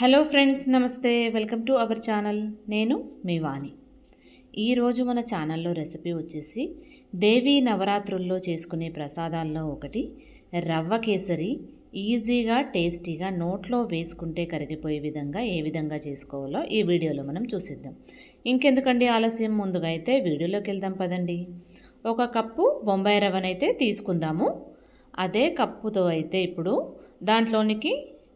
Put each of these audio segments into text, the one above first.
Hello friends నమస్తే. Welcome to our channel నేను మీ వాణి. ఈరోజు మన ఛానల్లో రెసిపీ వచ్చేసి దేవీ నవరాత్రుల్లో చేసుకునే ప్రసాదాల్లో ఒకటి రవ్వ కేసరి ఈజీగా టేస్టీగా నోట్లో వేసుకుంటే కరిగిపోయే విధంగా ఏ విధంగా చేసుకోవాలో ఈ వీడియోలో మనం చూసిద్దాం. ఇంకెందుకండి ఆలస్యం? ముందుగా అయితే వీడియోలోకి వెళ్దాం పదండి. ఒక కప్పు బొంబాయి రవ్వనైతే తీసుకుందాము. అదే కప్పుతో అయితే ఇప్పుడు దాంట్లోనికి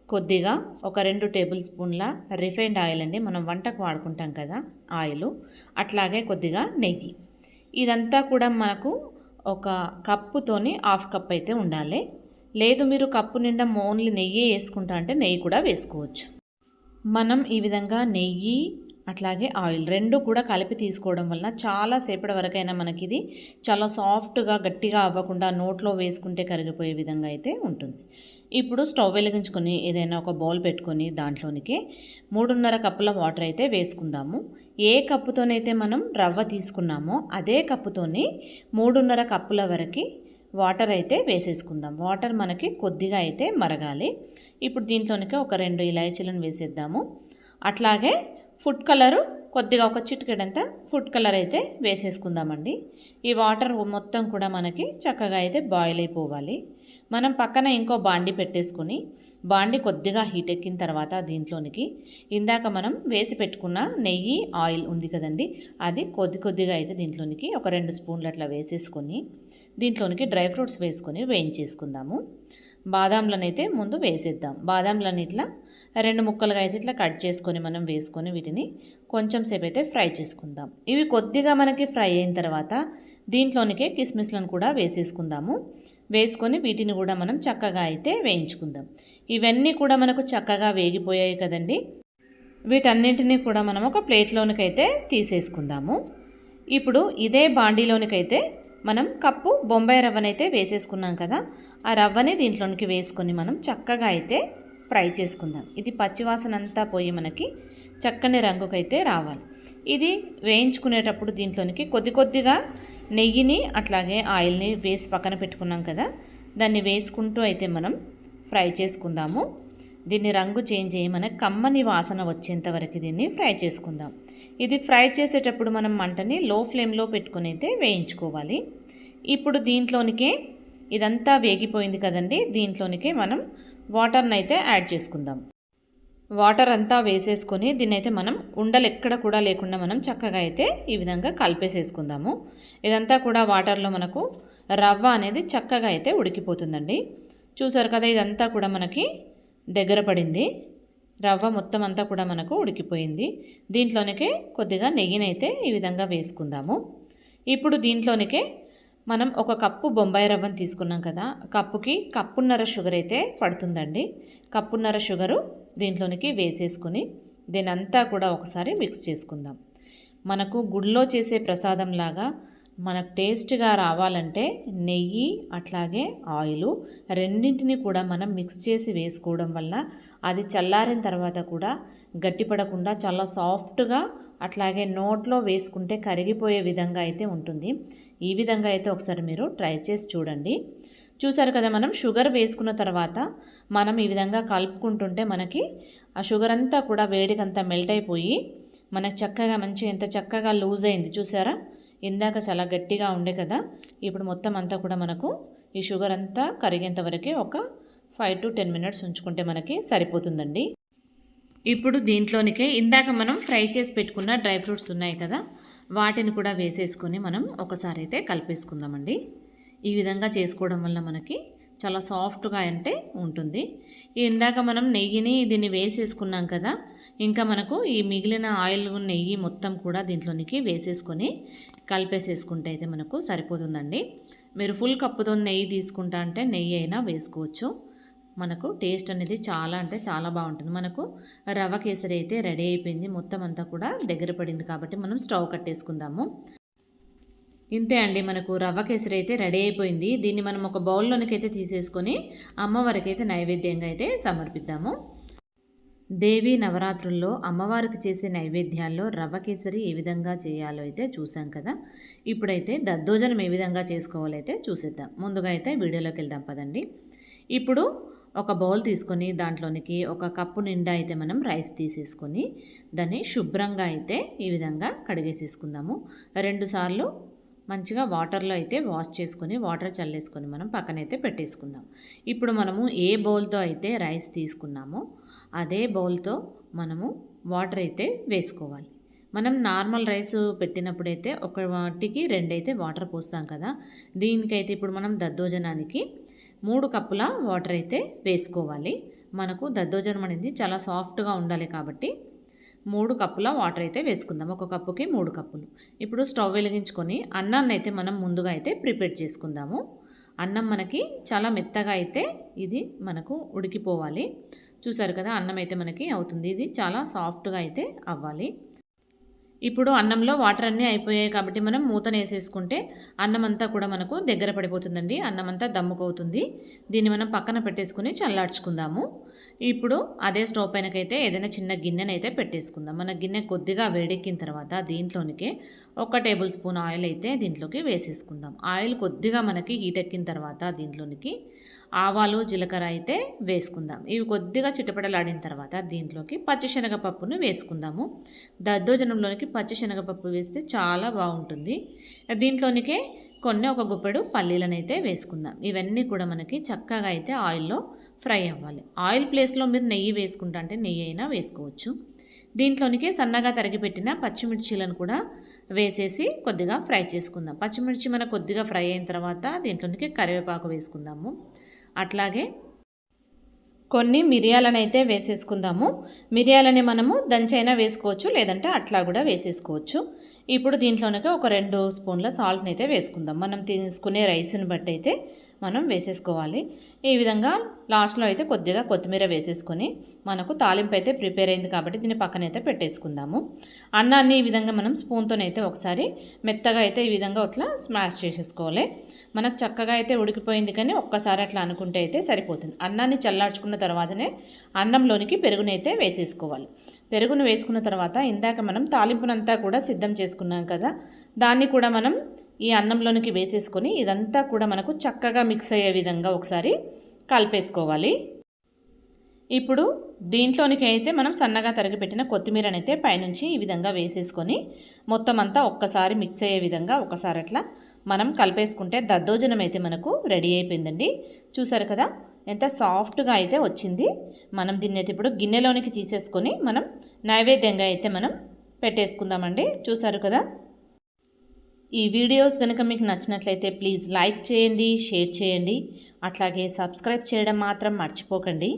కొద్దిగా ఒక రెండు టేబుల్ స్పూన్ల రిఫైండ్ ఆయిల్ అండి. మనం వంటకు వాడుకుంటాం కదా ఆయిల్. అట్లాగే కొద్దిగా నెయ్యి. ఇదంతా కూడా మనకు ఒక కప్పుతోని హాఫ్ కప్ అయితే ఉండాలి. లేదు మీరు కప్పు నిండా ఓన్లీ నెయ్యి వేసుకుంటా అంటే నెయ్యి కూడా వేసుకోవచ్చు. మనం ఈ విధంగా నెయ్యి అట్లాగే ఆయిల్ రెండు కూడా కలిపి తీసుకోవడం వలన చాలా సేపటి వరకైనా మనకి ఇది చాలా సాఫ్ట్గా గట్టిగా అవ్వకుండా నోట్లో వేసుకుంటే కరిగిపోయే విధంగా అయితే ఉంటుంది. ఇప్పుడు స్టవ్ వెలిగించుకొని ఏదైనా ఒక బౌల్ పెట్టుకొని దాంట్లోనికి మూడున్నర కప్పుల వాటర్ అయితే వేసుకుందాము. ఏ కప్పుతోనైతే మనం రవ్వ తీసుకున్నామో అదే కప్పుతోని మూడున్నర కప్పుల వరకు వాటర్ అయితే వేసేసుకుందాం. వాటర్ మనకి కొద్దిగా అయితే మరగాలి. ఇప్పుడు దీంట్లోనికి ఒక రెండు ఇలాచీలను వేసేద్దాము. అట్లాగే ఫుడ్ కలరు కొద్దిగా ఒక చిటికెడంత ఫుడ్ కలర్ అయితే వేసేసుకుందామండి. ఈ వాటర్ మొత్తం కూడా మనకి చక్కగా అయితే బాయిల్ అయిపోవాలి. మనం పక్కన ఇంకో బాండి పెట్టేసుకొని బాండి కొద్దిగా హీట్ ఎక్కిన తర్వాత దీంట్లోనికి ఇందాక మనం వేసి పెట్టుకున్న నెయ్యి ఆయిల్ ఉంది కదండి అది కొద్ది కొద్దిగా అయితే దీంట్లోనికి ఒక రెండు స్పూన్లు అట్లా వేసేసుకొని దీంట్లోనికి డ్రై ఫ్రూట్స్ వేసుకొని వేయించేసుకుందాము. బాదాంలను అయితే ముందు వేసేద్దాం. బాదాంలను ఇట్లా రెండు ముక్కలుగా అయితే ఇట్లా కట్ చేసుకొని మనం వేసుకొని వీటిని కొంచెం సేపు అయితే ఫ్రై చేసుకుందాం. ఇవి కొద్దిగా మనకి ఫ్రై అయిన తర్వాత దీంట్లోనికే కిస్మిస్లను కూడా వేసేసుకుందాము. వేసుకొని వీటిని కూడా మనం చక్కగా అయితే వేయించుకుందాం. ఇవన్నీ కూడా మనకు చక్కగా వేగిపోయాయి కదండి. వీటన్నింటినీ కూడా మనం ఒక ప్లేట్లోనికైతే తీసేసుకుందాము. ఇప్పుడు ఇదే బాండీలోనికైతే మనం కప్పు బొంబాయి రవ్వనైతే వేసేసుకున్నాం కదా. ఆ రవ్వని దీంట్లోనికి వేసుకొని మనం చక్కగా అయితే ఫ్రై చేసుకుందాం. ఇది పచ్చివాసన అంతా పోయి మనకి చక్కని రంగుకైతే రావాలి. ఇది వేయించుకునేటప్పుడు దీంట్లోనికి కొద్ది కొద్దిగా నెయ్యిని అట్లాగే ఆయిల్ని వేసి పక్కన పెట్టుకున్నాం కదా దాన్ని వేసుకుంటూ అయితే మనం ఫ్రై చేసుకుందాము. దీన్ని రంగు చేంజ్ చేయమని కమ్మని వాసన వచ్చేంత వరకు దీన్ని ఫ్రై చేసుకుందాం. ఇది ఫ్రై చేసేటప్పుడు మనం మంటని లో ఫ్లేమ్లో పెట్టుకుని అయితే వేయించుకోవాలి. ఇప్పుడు దీంట్లోనికే ఇదంతా వేగిపోయింది కదండి దీంట్లోనికే మనం వాటర్ని అయితే యాడ్ చేసుకుందాం. వాటర్ అంతా వేసేసుకొని దీన్ని అయితే మనం ఉండలు ఎక్కడ కూడా లేకుండా మనం చక్కగా అయితే ఈ విధంగా కలిపేసేసుకుందాము. ఇదంతా కూడా వాటర్లో మనకు రవ్వ అనేది చక్కగా అయితే ఉడికిపోతుందండి. చూసారు కదా ఇదంతా కూడా మనకి దగ్గర పడింది. రవ్వ మొత్తం అంతా కూడా మనకు ఉడికిపోయింది. దీంట్లోనికే కొద్దిగా నెయ్యినైతే ఈ విధంగా వేసుకుందాము. ఇప్పుడు దీంట్లోనికే మనం ఒక కప్పు బొంబాయి రవ్వను తీసుకున్నాం కదా కప్పుకి కప్పున్నర షుగర్ అయితే పడుతుందండి. కప్పున్నర షుగరు దీంట్లోనికి వేసేసుకుని దీనంతా కూడా ఒకసారి మిక్స్ చేసుకుందాం. మనకు గుడిలో చేసే ప్రసాదం లాగా మనకు టేస్ట్గా రావాలంటే నెయ్యి అట్లాగే ఆయిలు రెండింటిని కూడా మనం మిక్స్ చేసి వేసుకోవడం వల్ల అది చల్లారిన తర్వాత కూడా గట్టిపడకుండా చాలా సాఫ్ట్గా అట్లాగే నోట్లో వేసుకుంటే కరిగిపోయే విధంగా అయితే ఉంటుంది. ఈ విధంగా అయితే ఒకసారి మీరు ట్రై చేసి చూడండి. చూసారు కదా మనం షుగర్ వేసుకున్న తర్వాత మనం ఈ విధంగా కలుపుకుంటుంటే మనకి ఆ షుగర్ అంతా కూడా వేడికంతా మెల్ట్ అయిపోయి మనకు చక్కగా మంచి ఎంత చక్కగా లూజ్ అయింది చూసారా? ఇందాక చాలా గట్టిగా ఉండే కదా ఇప్పుడు మొత్తం అంతా కూడా మనకు ఈ షుగర్ అంతా కరిగేంత వరకే ఒక ఫైవ్ టు టెన్ మినిట్స్ ఉంచుకుంటే మనకి సరిపోతుందండి. ఇప్పుడు దీంట్లోనికే ఇందాక మనం ఫ్రై చేసి పెట్టుకున్న డ్రై ఫ్రూట్స్ ఉన్నాయి కదా వాటిని కూడా వేసేసుకొని మనం ఒకసారి అయితే కలిపేసుకుందామండి. ఈ విధంగా చేసుకోవడం వల్ల మనకి చాలా సాఫ్ట్గా అంటే ఉంటుంది. ఇందాక మనం నెయ్యిని దీన్ని వేసేసుకున్నాం కదా ఇంకా మనకు ఈ మిగిలిన ఆయిల్ నెయ్యి మొత్తం కూడా దీంట్లోనికి వేసేసుకొని కలిపేసేసుకుంటే అయితే మనకు సరిపోతుందండి. మీరు ఫుల్ కప్పుతో నెయ్యి తీసుకుంటా అంటే నెయ్యి అయినా వేసుకోవచ్చు. మనకు టేస్ట్ అనేది చాలా అంటే చాలా బాగుంటుంది. మనకు రవ కేసరి అయితే రెడీ అయిపోయింది. మొత్తం అంతా కూడా దగ్గర పడింది కాబట్టి మనం స్టవ్ కట్టేసుకుందాము. ఇంతే అండి. మనకు రవ్వ కేసరి అయితే రెడీ అయిపోయింది. దీన్ని మనం ఒక బౌల్లోనికి అయితే తీసేసుకొని అమ్మవారికి అయితే నైవేద్యంగా అయితే సమర్పిద్దాము. దేవి నవరాత్రుల్లో అమ్మవారికి చేసే నైవేద్యాల్లో రవ్వ కేసరి ఏ విధంగా చేయాలో అయితే చూసాం కదా. ఇప్పుడైతే దద్దోజనం ఏ విధంగా చేసుకోవాలో అయితే చూసేద్దాం. ముందుగా అయితే వీడియోలోకి వెళ్దాం పదండి. ఇప్పుడు ఒక బౌల్ తీసుకొని దాంట్లోనికి ఒక కప్పు నిండా అయితే మనం రైస్ తీసేసుకొని దాన్ని శుభ్రంగా అయితే ఈ విధంగా కడిగేసేసుకుందాము. రెండుసార్లు మంచిగా వాటర్లో అయితే వాష్ చేసుకొని వాటర్ చల్లేసుకొని మనం పక్కనైతే పెట్టేసుకుందాం. ఇప్పుడు మనము ఏ బౌల్తో అయితే రైస్ తీసుకున్నామో అదే బౌల్తో మనము వాటర్ అయితే వేసుకోవాలి. మనం నార్మల్ రైస్ పెట్టినప్పుడైతే ఒక వాటికి రెండైతే వాటర్ పోస్తాం కదా. దీనికైతే ఇప్పుడు మనం దద్దోజనానికి మూడు కప్పుల వాటర్ అయితే వేసుకోవాలి. మనకు దద్దోజనం అనేది చాలా సాఫ్ట్గా ఉండాలి కాబట్టి మూడు కప్పుల వాటర్ అయితే వేసుకుందాం. ఒక కప్పుకి మూడు కప్పులు. ఇప్పుడు స్టవ్ వెలిగించుకొని అన్నాన్ని అయితే మనం ముందుగా అయితే ప్రిపేర్ చేసుకుందాము. అన్నం మనకి చాలా మెత్తగా అయితే ఇది మనకు ఉడికిపోవాలి. చూసారు కదా అన్నం అయితే మనకి అవుతుంది. ఇది చాలా సాఫ్ట్గా అయితే అవ్వాలి. ఇప్పుడు అన్నంలో వాటర్ అన్నీ అయిపోయాయి కాబట్టి మనం మూతను వేసేసుకుంటే అన్నం అంతా కూడా మనకు దగ్గర పడిపోతుందండి. అన్నం అంతా దమ్ముకవుతుంది. దీన్ని మనం పక్కన పెట్టేసుకుని చల్లార్చుకుందాము. ఇప్పుడు అదే స్టవ్ పైనకైతే ఏదైనా చిన్న గిన్నెనైతే పెట్టేసుకుందాం. మన గిన్నె కొద్దిగా వేడెక్కిన తర్వాత దీంట్లోనికి ఒక టేబుల్ స్పూన్ ఆయిల్ అయితే దీంట్లోకి వేసేసుకుందాం. ఆయిల్ కొద్దిగా మనకి హీట్ ఎక్కిన తర్వాత దీంట్లోనికి ఆవాలు జీలకర్ర అయితే వేసుకుందాం. ఇవి కొద్దిగా చిటపటలాడిన తర్వాత దీంట్లోకి పచ్చిశనగపప్పును వేసుకుందాము. దద్దోజనంలోనికి పచ్చిశనగపప్పు వేస్తే చాలా బాగుంటుంది. దీంట్లోనికే కొన్ని ఒక గుప్పెడు పల్లీలను అయితే వేసుకుందాం. ఇవన్నీ కూడా మనకి చక్కగా అయితే ఆయిల్లో ఫ్రై అవ్వాలి. ఆయిల్ ప్లేస్లో మీరు నెయ్యి వేసుకుంటా అంటే నెయ్యి అయినా వేసుకోవచ్చు. దీంట్లోనికి సన్నగా తరిగిపెట్టిన పచ్చిమిర్చీలను కూడా వేసేసి కొద్దిగా ఫ్రై చేసుకుందాం. పచ్చిమిర్చి మన కొద్దిగా ఫ్రై అయిన తర్వాత దీంట్లోనికి కరివేపాకు వేసుకుందాము. అట్లాగే కొన్ని మిరియాలనైతే వేసేసుకుందాము. మిరియాలని మనము దంచైనా వేసుకోవచ్చు లేదంటే అట్లా కూడా వేసేసుకోవచ్చు. ఇప్పుడు దీంట్లోనే ఒక రెండు స్పూన్ల సాల్ట్ని అయితే వేసుకుందాం. మనం తీసుకునే రైస్ని బట్టి అయితే మనం వేసేసుకోవాలి. ఈ విధంగా లాస్ట్లో అయితే కొద్దిగా కొత్తిమీర వేసేసుకొని మనకు తాలింపు అయితే ప్రిపేర్ అయింది కాబట్టి దీన్ని పక్కనైతే పెట్టేసుకుందాము. అన్నాన్ని ఈ విధంగా మనం స్పూన్తోనైతే ఒకసారి మెత్తగా అయితే ఈ విధంగా అట్లా స్మాష్ చేసేసుకోవాలి. మనకు చక్కగా అయితే ఉడికిపోయింది కానీ ఒక్కసారి అట్లా అనుకుంటే అయితే సరిపోతుంది. అన్నాన్ని చల్లార్చుకున్న తర్వాతనే అన్నంలోనికి పెరుగునైతే వేసేసుకోవాలి. పెరుగును వేసుకున్న తర్వాత ఇందాక మనం తాలింపునంతా కూడా సిద్ధం చేసుకున్నాం కదా దాన్ని కూడా మనం ఈ అన్నంలోనికి వేసేసుకొని ఇదంతా కూడా మనకు చక్కగా మిక్స్ అయ్యే విధంగా ఒకసారి కలిపేసుకోవాలి. ఇప్పుడు దీంట్లోనికి అయితే మనం సన్నగా తరిగిపెట్టిన కొత్తిమీరని అయితే పైనుంచి ఈ విధంగా వేసేసుకొని మొత్తం అంతా ఒక్కసారి మిక్స్ అయ్యే విధంగా ఒకసారి అట్లా మనం కలిపేసుకుంటే దద్దోజనం అయితే మనకు రెడీ అయిపోయిందండి. చూసారు కదా? ఎంత సాఫ్ట్గా అయితే వచ్చింది. మనం దీన్ని అయితే ఇప్పుడు గిన్నెలోనికి తీసేసుకొని మనం నైవేద్యంగా అయితే మనం పెట్టేసుకుందామండి. చూసారు కదా? ఈ వీడియోస్ కనుక మీకు నచ్చినట్లయితే ప్లీజ్ లైక్ చేయండి షేర్ చేయండి. అట్లాగే సబ్స్క్రైబ్ చేయడం మాత్రం మర్చిపోకండి.